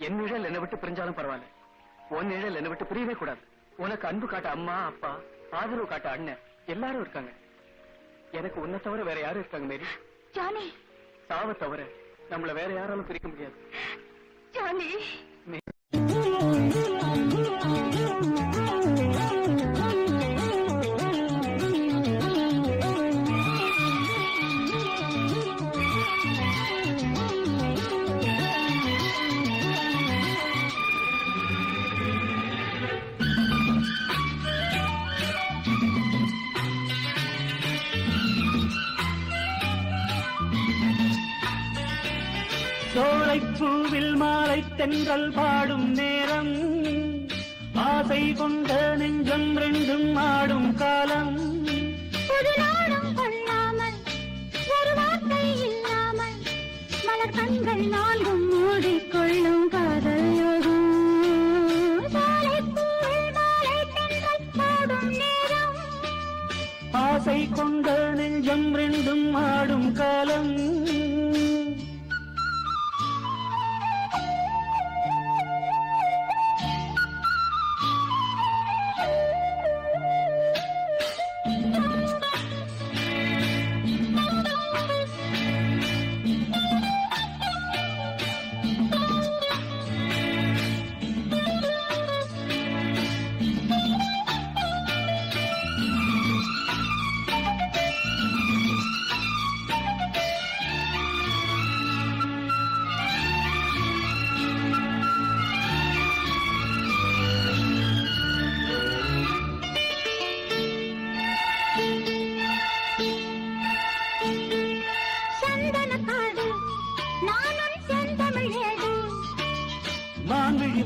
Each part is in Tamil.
என் நிழல் என்னை விட்டு பிரிஞ்சாலும் பரவாயில்ல. உன் நிழல் என்னை விட்டு பிரியவே கூடாது. உனக்கு அன்பு காட்ட அம்மா அப்பா ஆதரவு காட்ட அண்ணன் எல்லாரும் இருக்காங்க. எனக்கு உன்னை தவிர வேற யாரும் இருக்காங்க மேரி? ஜானி. சாவ தவிர நம்மள வேற யாராலும் பிரிக்க முடியாது. ஜானி. சோலைப்பூவில் மாலை தென்றல் பாடும் நேரம் ஆசை கொண்ட நெஞ்சம் ரெண்டும் ஆடும் காலம். கண்கள் நான்கும் மூடிக்கொள்ளும் காதல் யோகம். ஆசை கொண்ட நெஞ்சம் ரெண்டும் ஆடும் காலம்.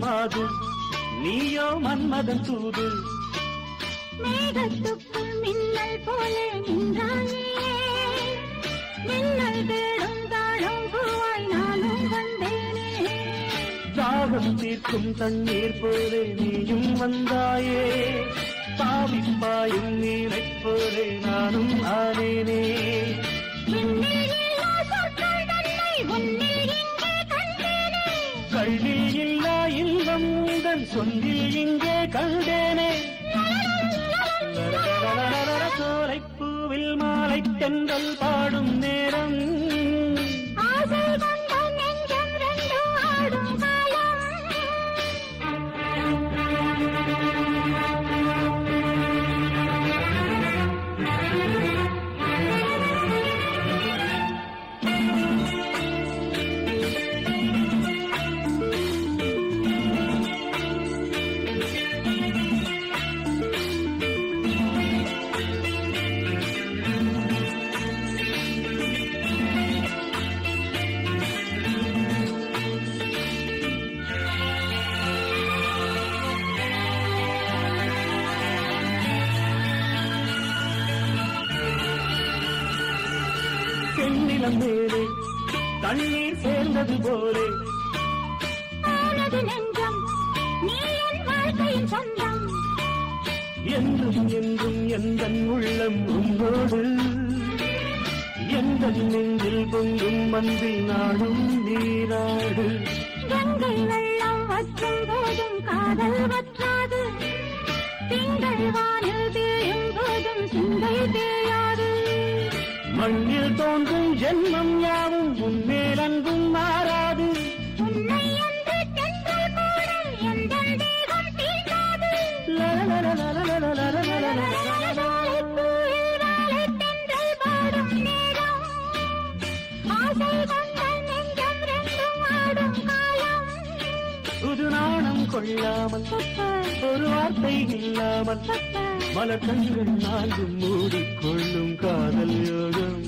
மாது. நீயோ மன்மதன் தூது. மேகத்துக்குள் மின்னல் போல நின்றாயே. மின்னல் தேடும் தாழும் பூவாய் நானும் வந்தேனே. தாகம் தீர்க்கும் தண்ணீர் போலே நீயும் வந்தாயே. தாவிப்பாயும் நீரைப் போலே நானும் ஆனேனே. கல்வியில் இல்லா இன்பம் உந்தன் சொந்தில் இங்கே கண்டேனே. சோலைப்பூவில் மாலை தென்றல் பாடும் நேரம் பெண்ணிலம் மேலே தண்ணீர் சேர்ந்தது போலே. நெஞ்சம் என்றும் என்றும் எந்த உள்ளம் உன்னோடு எந்த நெஞ்சில் பொங்கும் மந்தில் நாடும் நீராடு. கங்கை வெள்ளம் வற்றும் போதும் காதல் வற்றாது. திங்கள் வானில் தேயும் போதும் சிந்தை தேயாது மண்ணில் தோன்றும் ஜென்மம் யாவும் உன்மேல் அன்பும் மாறாது. புது நாணம் கொள்ளாமல் ஒரு வார்த்தை இல்லாமல் மலக்கண்கள் நான்கு மூடிக்கொள்ளும் காதல் யோகம்.